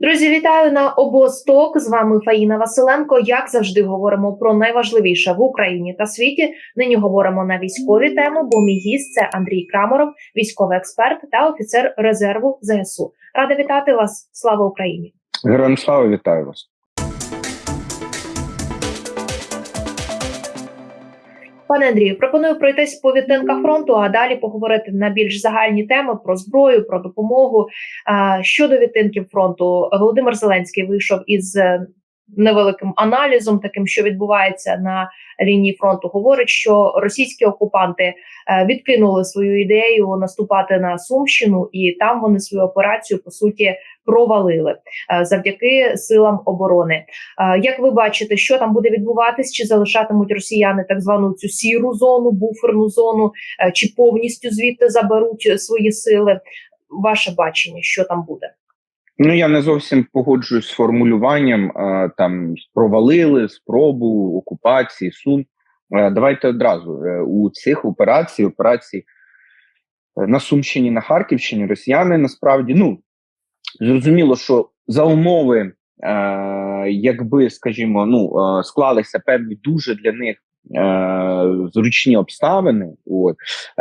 Друзі, вітаю на обосток. З вами Фаїна Василенко. Як завжди, говоримо про найважливіше в Україні та світі. Нині говоримо на військові теми. Бо мій гість це Андрій Краморов, військовий експерт та офіцер резерву ЗСУ. Рада вітати вас. Слава Україні! Героям слава вітаю вас. Пане Андрію, пропоную пройтись по відтинках фронту, а далі поговорити на більш загальні теми про зброю, про допомогу. Щодо відтинків фронту, Володимир Зеленський вийшов із е, невеликим аналізом, таким, що відбувається на лінії фронту. Говорить, що російські окупанти е, відкинули свою ідею наступати на Сумщину, і там вони свою операцію по суті провалили е, завдяки силам оборони. Е, Як ви бачите, що там буде відбуватись, чи залишатимуть росіяни так звану цю сіру зону, буферну зону, чи повністю звідти заберуть свої сили? Ваше бачення, що там буде? Ну я не зовсім погоджуюсь з формулюванням е, там провалили спробу окупації Сум. Е, Давайте одразу е, у цих операцій, операцій на Сумщині, на Харківщині, Росіяни насправді ну зрозуміло, що за умови, якби скажімо, ну склалися певні дуже для них. Зручні обставини, от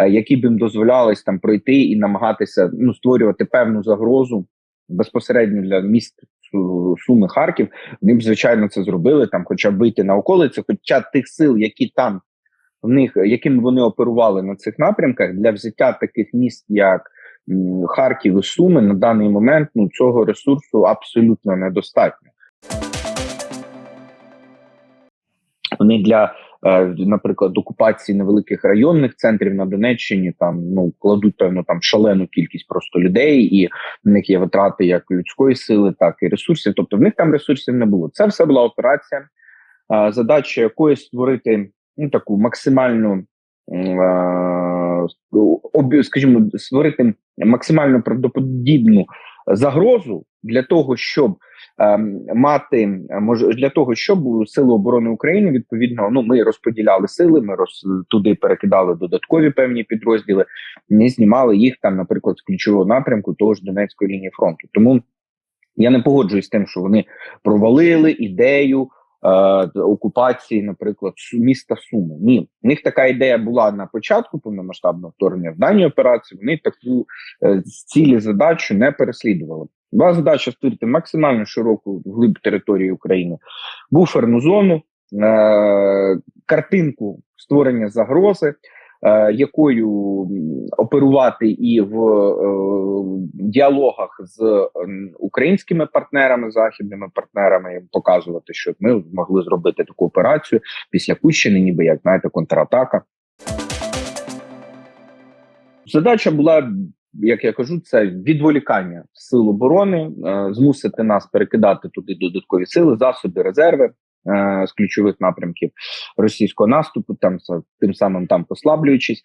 які б їм дозволялись там пройти і намагатися ну створювати певну загрозу безпосередньо для міст Суми Харків, вони б звичайно це зробили там, хоча б вийти на околиці, хоча тих сил, які там в них, якими вони оперували на цих напрямках, для взяття таких міст, як Харків і Суми, на даний момент ну цього ресурсу абсолютно недостатньо. Вони для, наприклад, окупації невеликих районних центрів на Донеччині там ну кладуть певно там шалену кількість просто людей, і в них є витрати як людської сили, так і ресурсів. Тобто в них там ресурсів не було. Це все була операція, е, задача якої створити ну таку максимальну. е, скажімо, створити максимально правдоподібну загрозу для того, щоб ем, мати для того, щоб сили оборони України відповідно ну ми розподіляли сили. Ми роз туди перекидали додаткові певні підрозділи, не знімали їх там, наприклад, з ключового напрямку того ж Донецької лінії фронту. Тому я не погоджуюсь з тим, що вони провалили ідею. Е, Окупації, наприклад, міста Суми. Ні, в них така ідея була на початку повномасштабного вторгнення в даній операції. Вони таку е, цілі задачу не переслідували. Була задача створити максимально широку вглиб території України, буферну зону, е- картинку створення загрози, якою оперувати і в е- діалогах з українськими партнерами, західними партнерами, показувати, що ми змогли зробити таку операцію після Кущини, ніби як знаєте, контратака. Задача була як я кажу, це відволікання сил оборони, е, змусити нас перекидати туди додаткові сили, засоби, резерви е, з ключових напрямків російського наступу, там тим самим там послаблюючись.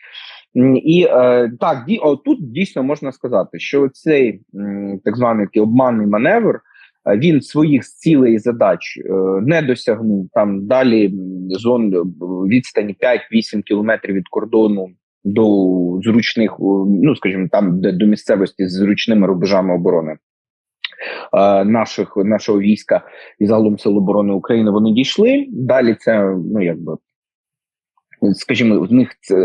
І е, так, ді, о, тут дійсно можна сказати, що цей так званий обманний маневр. е, Він своїх цілей і задач не досягнув там далі зон відстані 5-8 кілометрів від кордону до зручних, ну скажімо, там де до місцевості з зручними рубежами оборони наших нашого війська і загалом сил оборони України вони дійшли. Далі це ну якби. Скажімо, в них це,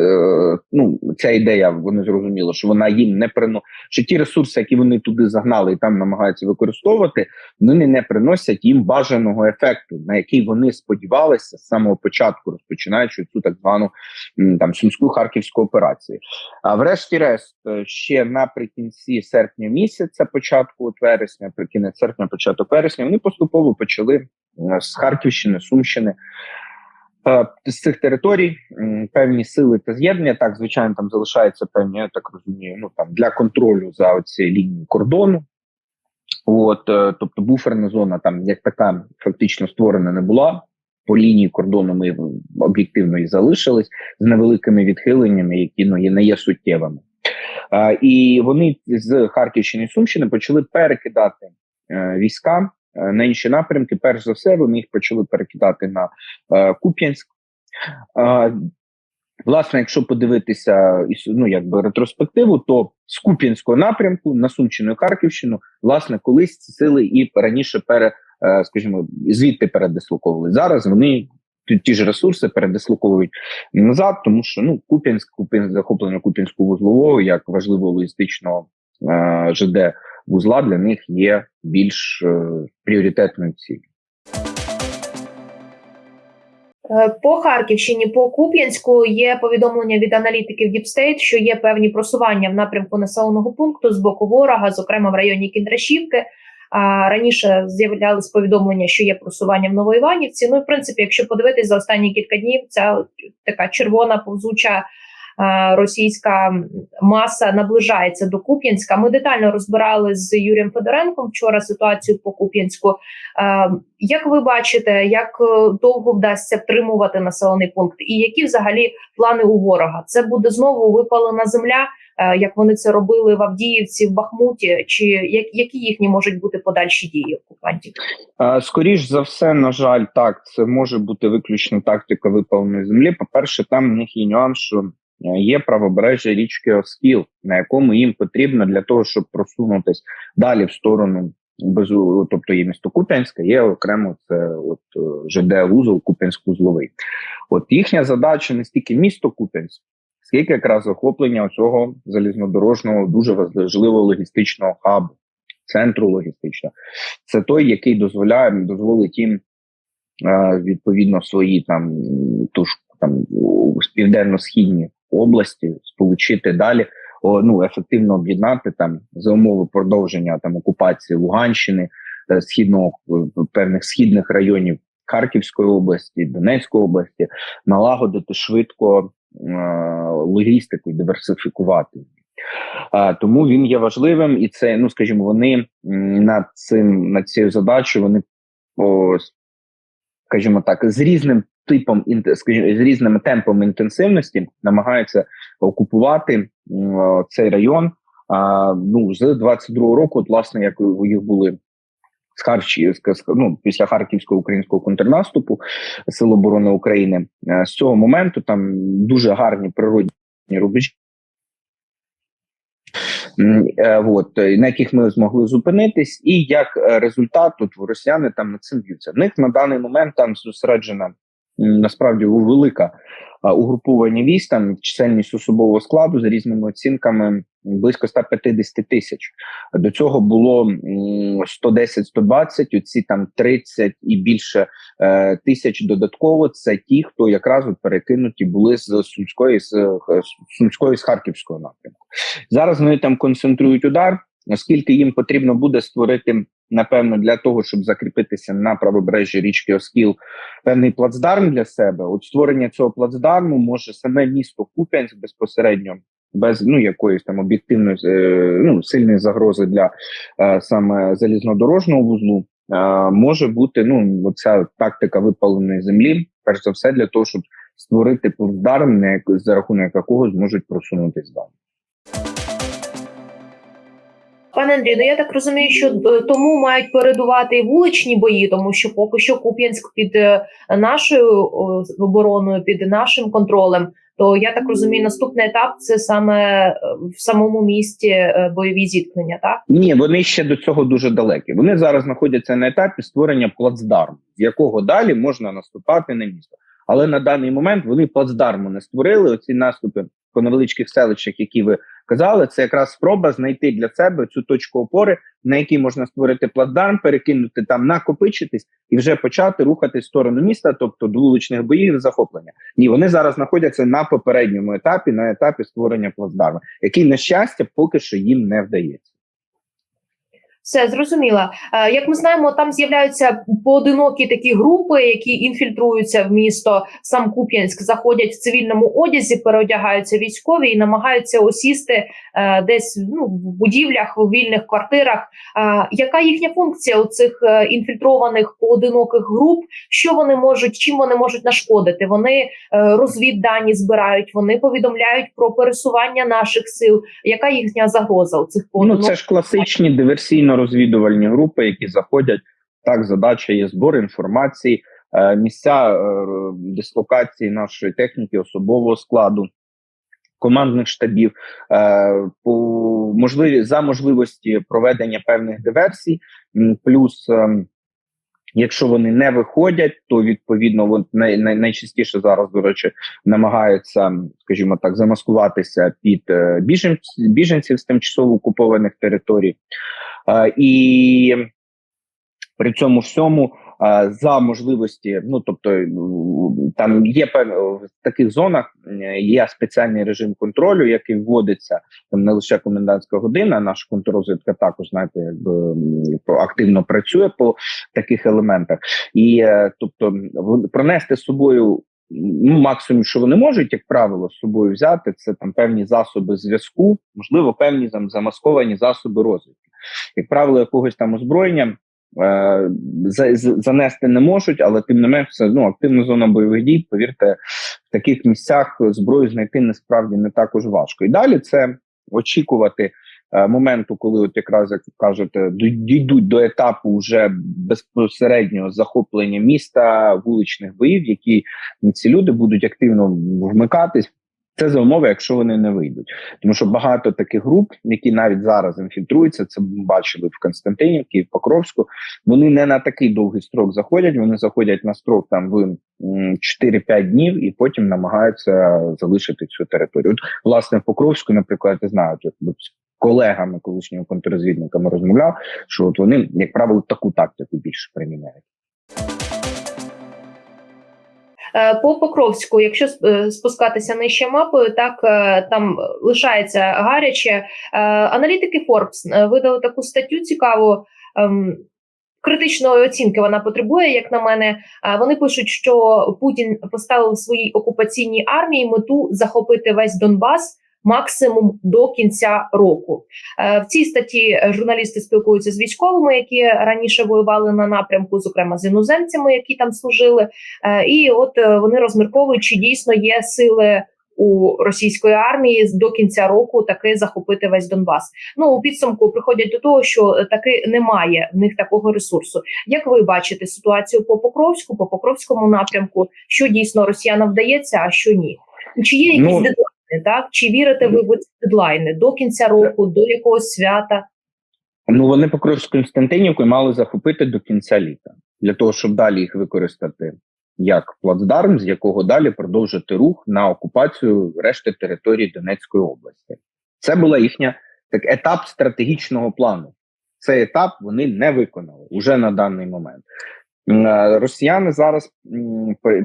ну ця ідея, вони зрозуміли, що вона їм не прино, що ті ресурси, які вони туди загнали і там намагаються використовувати, вони не приносять їм бажаного ефекту, на який вони сподівалися з самого початку, розпочинаючи цю так звану там сумську харківську операцію. А врешті-решт, е, ще наприкінці серпня місяця, початку от вересня, при кінець серпня, початок вересня, вони поступово почали е, з Харківщини, Сумщини. Е, З цих територій певні сили та з'єднання, так звичайно, там залишаються певні, я так розумію, ну там для контролю за цією лінією кордону. От, е, тобто буферна зона там як така фактично створена не була. По лінії кордону ми об'єктивно і залишились з невеликими відхиленнями, які ну не є суттєвими. Е, і вони з Харківщини і Сумщини почали перекидати е, війська на інші напрямки. Перш за все, вони їх почали перекидати на е, Куп'янськ. Е, Власне, якщо подивитися ну, якби ретроспективу, то з Куп'янського напрямку на Сумщину і Харківщину, власне, колись ці сили і раніше пере, е, скажімо, звідти передислоковували. Зараз вони ті, ж ресурси передислоковують назад, тому що ну Куп'янськ, Куп'янськ захоплення Куп'янського вузлового як важливого логістичного е, ЖД вузла для них є більш е, пріоритетною ціллю. Е, По Харківщині, по Куп'янську є повідомлення від аналітиків State, що є певні просування в напрямку населеного пункту з боку ворога, зокрема в районі Кіндрашівки. А раніше з'являлись повідомлення, що є просування в Новоіванівці. Ну, і в принципі, якщо подивитись за останні кілька днів, ця така червона повзуча російська маса наближається до Куп'янська. Ми детально розбирали з Юрієм Федоренком вчора ситуацію по Куп'янську. Е, Як ви бачите, як е, довго вдасться втримувати населений пункт, і які взагалі плани у ворога? Це буде знову випалена земля, е, як вони це робили в Авдіївці, в Бахмуті, чи як, які їхні можуть бути подальші дії окупантів? Е, Скоріш за все, на жаль, так це може бути виключно тактика випаленої землі. По перше, там в них є нюанс, що е, є правобережжя річки Оскіл, на якому їм потрібно для того, щоб просунутись далі в сторону безу, тобто є місто Куп'янське, є окремо це от е, ЖД вузол Куп'янськ-Узловий. От їхня задача не стільки місто Куп'янськ, скільки якраз захоплення цього залізнодорожного дуже важливого логістичного хабу, центру логістичного. Це той, який дозволяє дозволить їм е, відповідно свої там ту ж там південно-східні області сполучити далі. О, ну ефективно об'єднати там за умови продовження там окупації Луганщини, е, східного е, певних східних районів Харківської області, Донецької області, налагодити швидко е, логістику диверсифікувати. А, тому він є важливим, і це, ну скажімо, вони над цим над цією задачею вони о, скажімо так, з різним типом з різними темпами інтенсивності намагаються окупувати цей район. Ну з 22-го року, от, власне, як їх були з Харчі, з- з- ну, після харківського українського контрнаступу Сил оборони України е, з цього моменту там дуже гарні природні рубежі. Е, От е, на яких ми змогли зупинитись, і як е, результат, тут росіяни там над цим б'ються. В них на даний момент там зосереджена насправді велика угруповання військ, там чисельність особового складу за різними оцінками близько 150 тисяч. До цього було м, 110-120, оці там 30 і більше е, тисяч додатково. Це ті, хто якраз от перекинуті були з Сумської з, е, Сумської з Харківського напрямку. Зараз вони там концентрують удар, оскільки їм потрібно буде створити. Напевно, для того, щоб закріпитися на правобережжі річки Оскіл, певний плацдарм для себе. От створення цього плацдарму може саме місто Куп'янськ безпосередньо, без ну якоїсь там об'єктивної е, ну сильної загрози для е, саме залізнодорожного вузлу, е, може бути ну оця тактика випаленої землі, перш за все, для того, щоб створити плацдарм, за рахунок якого зможуть просунутись далі. Пане Андрію, ну я так розумію, що е, тому мають передувати і вуличні бої, тому що поки що Куп'янськ під е, нашою обороною, під нашим контролем. То я так розумію, наступний етап це саме е, в самому місті бойові зіткнення, так? Ні, вони ще до цього дуже далекі. Вони зараз знаходяться на етапі створення плацдарму, з якого далі можна наступати на місто. Але на даний момент вони плацдарму не створили. Оці наступи по невеличких селищах, які ви казали, це якраз спроба знайти для себе цю точку опори, на якій можна створити плацдарм, перекинути там, накопичитись і вже почати рухати в сторону міста, тобто до вуличних боїв захоплення. Ні, вони зараз знаходяться на попередньому етапі, на етапі створення плацдарму, який на щастя поки що їм не вдається. Все зрозуміло. Е, Як ми знаємо, там з'являються поодинокі такі групи, які інфільтруються в місто. Сам Куп'янськ заходять в цивільному одязі, переодягаються військові і намагаються осісти е, десь ну, в будівлях, в вільних квартирах. Е, Яка їхня функція у цих інфільтрованих поодиноких груп? Що вони можуть, чим вони можуть нашкодити? Вони розвіддані збирають, вони повідомляють про пересування наших сил. Яка їхня загроза у цих Ну це ж класичні диверсійно-розвідувальні групи, які заходять. Так, задача є збор інформації, е, місця е, дислокації нашої техніки, особового складу. Командних штабів е, по можливі за можливості проведення певних диверсій, плюс е, якщо вони не виходять, то відповідно най, найчастіше зараз, до речі, намагаються, скажімо так, замаскуватися під біженців, біженців з тимчасово окупованих територій, і при цьому всьому за можливості, ну тобто там є в таких зонах є спеціальний режим контролю, який вводиться там не лише комендантська година. Наша контррозвідка також знаєте, активно працює по таких елементах, і е, тобто пронести з собою. Ну, максимум, що вони можуть, як правило, з собою взяти, це там певні засоби зв'язку, можливо, певні там замасковані засоби розвідки. Як правило, якогось там озброєння е, занести не можуть, але тим не менш, це ну, активна зона бойових дій. Повірте, в таких місцях зброю знайти насправді не також важко. І далі це очікувати е, моменту, коли, от якраз як кажете, дійдуть до етапу вже безпосереднього захоплення міста, вуличних боїв, які ці люди будуть активно вмикатись. Це за умови, якщо вони не вийдуть, тому що багато таких груп, які навіть зараз інфільтруються, це ми бачили в Константинівці, в Покровську. Вони не на такий довгий строк заходять. Вони заходять на строк там в 4-5 днів і потім намагаються залишити цю територію. От, власне, в Покровську, наприклад, я знаю, з колегами колишніми контррозвідниками розмовляв, що от вони, як правило, таку тактику більше приміняють. Е, По Покровську, якщо е, спускатися нижче мапою, так е, там лишається гаряче. Аналітики Forbes видали таку статтю цікаву. ем, Критичної оцінки вона потребує, як на мене. Вони пишуть, що Путін поставив своїй окупаційній армії мету захопити весь Донбас максимум до кінця року. Е, В цій статті журналісти спілкуються з військовими, які раніше воювали на напрямку, зокрема з іноземцями, які там служили. Е, І от е, вони розмірковують, чи дійсно є сили у російської армії до кінця року таки захопити весь Донбас. Ну у підсумку приходять до того, що таки немає в них такого ресурсу. Як ви бачите ситуацію по Покровську, по Покровському напрямку, що дійсно росіянам вдається, а що ні? Чи є якісь Ну? Так чи вірите ви в ці дедлайни до кінця року, до якогось свята? Ну вони Покровську Константинівку мали захопити до кінця літа для того, щоб далі їх використати як плацдарм, з якого далі продовжити рух на окупацію решти території Донецької області. Це була їхня так етап стратегічного плану. Цей етап вони не виконали уже на даний момент. Е, Росіяни зараз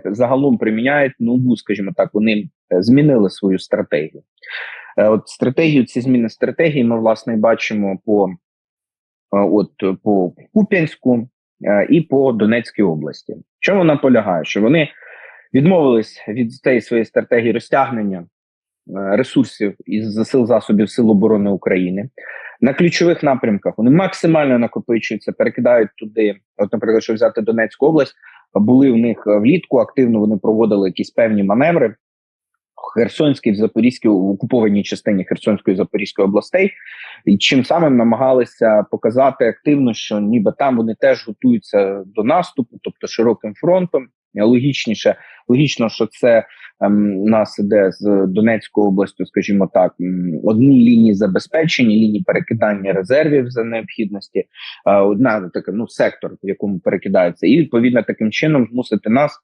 загалом приміняють нову, скажімо так, вони е, змінили свою стратегію. Е, От стратегію, ці зміни стратегії ми власне бачимо по от по Куп'янську і по Донецькій області. Чому вона полягає? Що вони відмовились від цієї своєї стратегії розтягнення ресурсів із сил засобів Сил оборони України на ключових напрямках. Вони максимально накопичуються, перекидають туди. От, наприклад, що взяти Донецьку область, були в них е, влітку активно. Вони проводили якісь певні маневри. Херсонській, в Запорізькій, в окупованій частині Херсонської Запорізької областей, і чим самим намагалися показати активно, що ніби там вони теж готуються до наступу, тобто широким фронтом. Логічніше, логічно, що це ем, нас іде з Донецької області, скажімо так, одні лінії забезпечення, лінії перекидання резервів за необхідності, е, одна така ну сектор, в якому перекидається, і відповідно таким чином змусити нас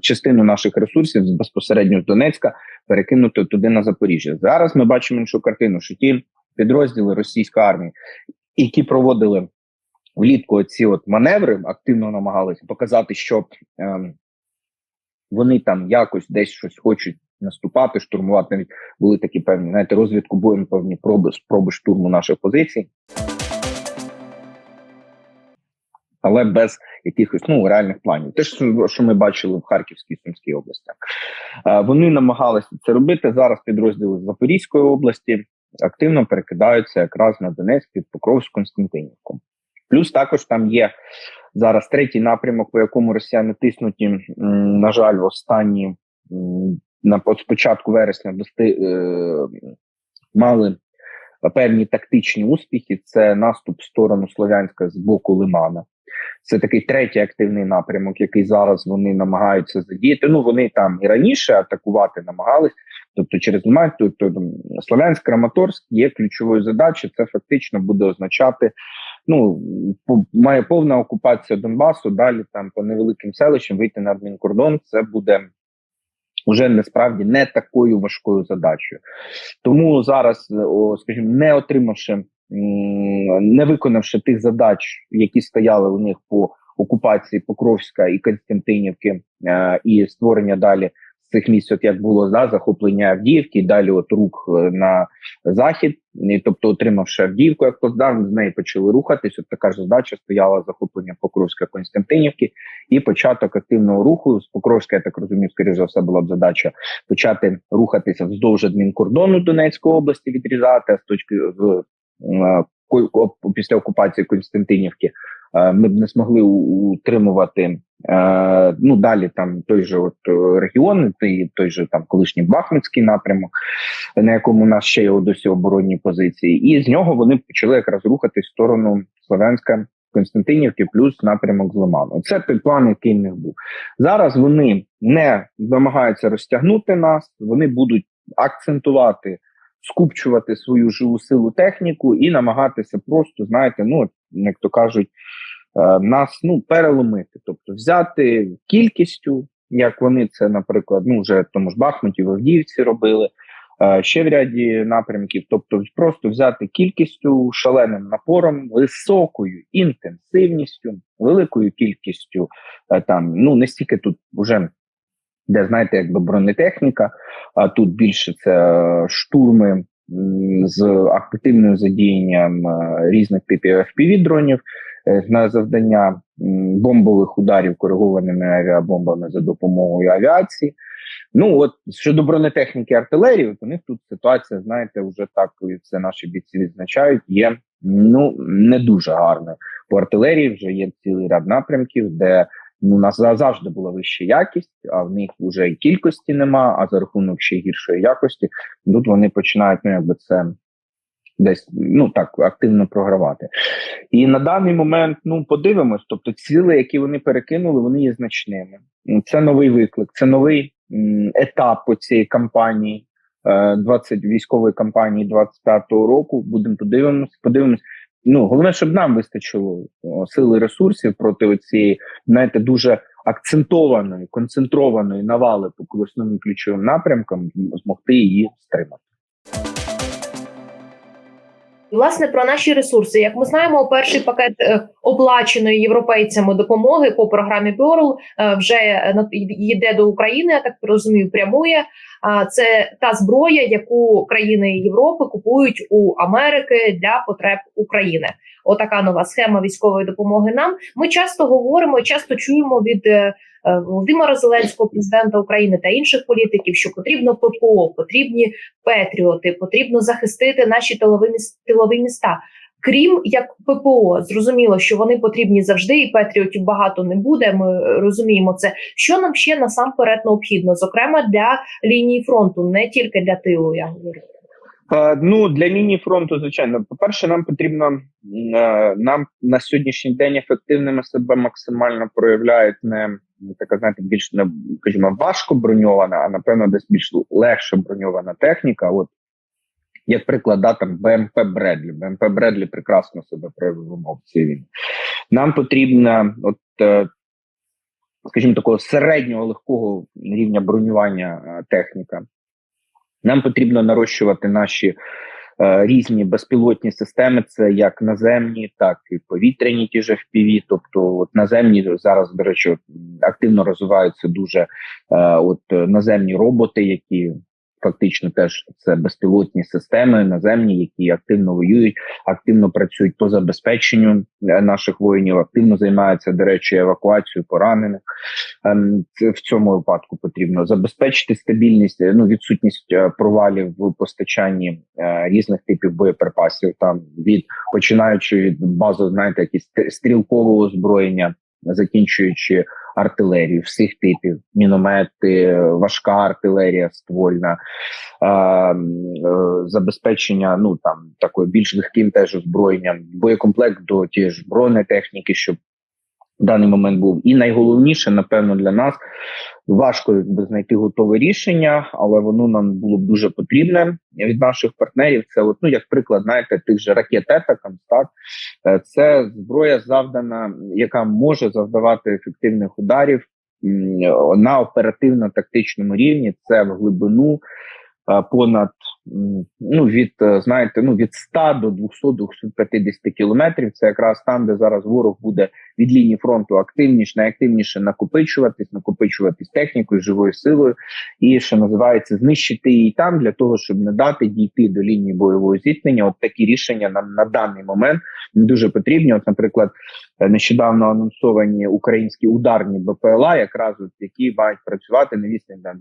частину наших ресурсів безпосередньо з Донецька перекинути туди на Запоріжжя. Зараз ми бачимо іншу картину, що ті підрозділи російської армії, які проводили влітку ці от маневри, активно намагалися показати, що ем, вони там якось десь щось хочуть наступати, штурмувати. Навіть були такі певні, знаєте, розвідку боєм певні проби, спроби штурму наших позицій. Але без якихось ну реальних планів, те що ми бачили в Харківській Сумській області, Е, вони намагалися це робити. Зараз підрозділи Запорізької області активно перекидаються якраз на Донецьк під Покровську Константинівку. Плюс також там є зараз третій напрямок, по якому росіяни тиснуті, на жаль, в останні на початку вересня дости, е, мали певні тактичні успіхи. Це наступ в сторону Слов'янська з боку Лимана. Це такий третій активний напрямок, який зараз вони намагаються задіяти. Ну вони там і раніше атакувати намагались. Тобто, через Лиман, тобто Слов'янськ, Краматорськ є ключовою задачею. Це фактично буде означати. Ну має повна окупація Донбасу. Далі там по невеликим селищам вийти на адмінкордон. Це буде вже насправді не такою важкою задачею. Тому зараз, скажімо, не отримавши, не виконавши тих задач, які стояли у них по окупації Покровська і Константинівки, е, і створення далі цих місць, от як було да, захоплення Авдіївки, далі от рух е, на захід, і, тобто, отримавши Авдіївку, як Плацдарм, з неї почали рухатись. От така ж задача стояла захоплення Покровська Константинівки і початок активного руху з Покровська, я так розумію, скоріш за все була б задача почати рухатися вздовж адмінкордону Донецької області, відрізати з точки з е, після окупації Константинівки. Е, ми б не змогли утримувати Е, ну далі там той же от е, регіон, той, той же там колишній Бахмутський напрямок, на якому у нас ще є досі оборонні позиції, і з нього вони почали якраз рухатись в сторону Слов'янська Константинівки, плюс напрямок з Лиману. Це той план, який в них був зараз. Вони не намагаються розтягнути нас, вони будуть акцентувати. Скупчувати свою живу силу техніку і намагатися просто, знаєте, ну як то кажуть, Е, нас ну переломити, тобто взяти кількістю, як вони це, наприклад, ну вже тому ж Бахмуті в Авдіївці робили. Е, ще в ряді напрямків, тобто просто взяти кількістю, шаленим напором, високою інтенсивністю, великою кількістю е, там ну не стільки тут вже де знаєте, якби бронетехніка, а тут більше це штурми з активним задіянням різних типів fpv дронів Е, на завдання бомбових ударів коригованими авіабомбами за допомогою авіації. Ну от щодо бронетехніки артилерії, у них тут ситуація, знаєте, вже так це наші бійці відзначають, є ну не дуже гарною. По артилерії вже є цілий ряд напрямків, де ну нас завжди була вища якість, а в них вже і кількості нема. А за рахунок ще гіршої якості тут вони починають ну якби це десь ну так активно програвати. І на даний момент ну подивимось, тобто ціли, які вони перекинули, вони є значними. Це новий виклик, це новий етап у цієї кампанії. 20 е, військової кампанії 25-го року будемо подивимось, подивимось. Ну головне, щоб нам вистачило сили ресурсів проти цієї, знаєте, дуже акцентованої, концентрованої навали по основним ключовим напрямкам, змогти її стримати. Власне, про наші ресурси, як ми знаємо, перший пакет е, оплаченої європейцями допомоги по програмі Бьорл вже йде до України. Я так розумію, прямує. це та зброя, яку країни Європи купують у Америки для потреб України. Отака нова схема військової допомоги. Нам ми часто говоримо, часто чуємо від е, Е, Володимира Зеленського, президента України та інших політиків, що потрібно ППО, потрібні Петріоти, потрібно захистити наші тилові міста. Крім як ППО, зрозуміло, що вони потрібні завжди, і Петріотів багато не буде. Ми розуміємо це. Що нам ще насамперед необхідно, зокрема для лінії фронту, не тільки для тилу. Я говорю. Е, ну для лінії фронту, звичайно, по перше, нам потрібно е, нам на сьогоднішній день ефективними себе максимально проявляють не така знаєте, більш не скажімо, важко броньована, а напевно, десь більш легше броньована техніка. От як приклад, да, там БМП Бредлі. БМП Бредлі прекрасно себе проявив в цій війни. Нам потрібна, от е, скажімо, такого середнього легкого рівня бронювання е, техніка. Нам потрібно нарощувати наші різні безпілотні системи, це як наземні, так і повітряні ті ж FPV. Тобто, от наземні зараз до речі, активно розвиваються дуже е, от наземні роботи, які фактично теж це безпілотні системи наземні, які активно воюють, активно працюють по забезпеченню е, наших воїнів, активно займаються до речі, евакуацією поранених. Ем, в цьому випадку потрібно забезпечити стабільність, е, ну відсутність е, провалів в постачанні різних типів боєприпасів, там від починаючи від базу, знаєте, якісь стрілкового озброєння, закінчуючи артилерію всіх типів: міномети, важка артилерія, ствольна, е, е, забезпечення. Ну там такою більш легким теж озброєнням, боєкомплект до тієї ж бронетехніки, щоб даний момент був. І найголовніше, напевно, для нас важко якби знайти готове рішення, але воно нам було б дуже потрібне від наших партнерів. Це от, ну, як приклад, знаєте, тих же ракет Етакам, так Е, це зброя завдана, яка може завдавати ефективних ударів на оперативно-тактичному рівні. Це в глибину е, понад ну від е, знаєте, ну від 100 до 200-250 кілометрів. Це якраз там, де зараз ворог буде від лінії фронту активніше, найактивніше накопичуватись, накопичуватись технікою, живою силою, і що називається знищити її там для того, щоб не дати дійти до лінії бойового зіткнення. От такі рішення нам на даний момент не дуже потрібні. От, наприклад, е, нещодавно анонсовані українські ударні БПЛА, якраз от, які мають працювати на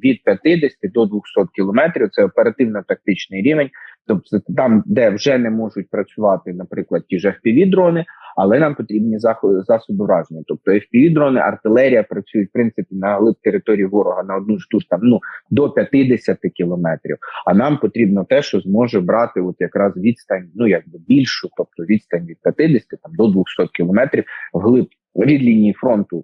від 50 до 200 кілометрів. Це оперативно-тактичний рівень. Тобто там, де вже не можуть працювати, наприклад, ті ж fpv дрони але нам потрібні засоби враження. Тобто fpv дрони, артилерія працюють в принципі на глиб території ворога на одну ж там ну до 50 кілометрів. А нам потрібно те, що зможе брати от якраз відстань, ну якби більшу, тобто відстань від 50 там до 200 кілометрів вглиб від лінії фронту е,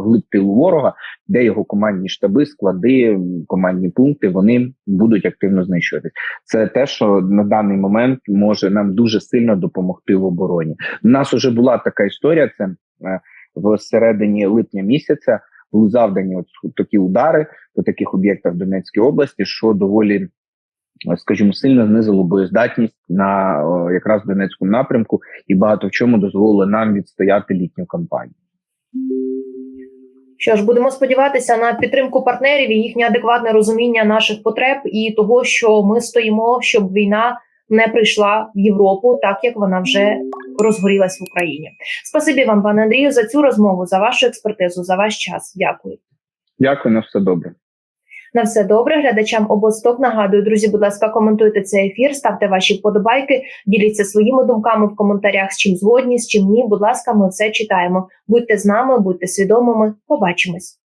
вглиб тилу ворога, де його командні штаби, склади, командні пункти вони будуть активно знищуватись. Це те, що на даний момент може нам дуже сильно допомогти в обороні. У нас вже була така історія. Це е, в середині липня місяця були завдані от такі удари по таких об'єктах в Донецькій області, що доволі, е, скажімо, сильно знизило боєздатність на якраз Донецькому напрямку, і багато в чому дозволило нам відстояти літню кампанію. Що ж, будемо сподіватися на підтримку партнерів і їхнє адекватне розуміння наших потреб і того, що ми стоїмо, щоб війна не прийшла в Європу, так як вона вже розгорілась в Україні. Спасибі вам, пане Андрію, за цю розмову, за вашу експертизу, за ваш час. Дякую. Дякую на все добре. На все добре. Глядачам обосток нагадую, друзі, будь ласка, коментуйте цей ефір, ставте ваші вподобайки, діліться своїми думками в коментарях, з чим згодні, з чим ні. Будь ласка, ми все читаємо. Будьте з нами, будьте свідомими. Побачимось.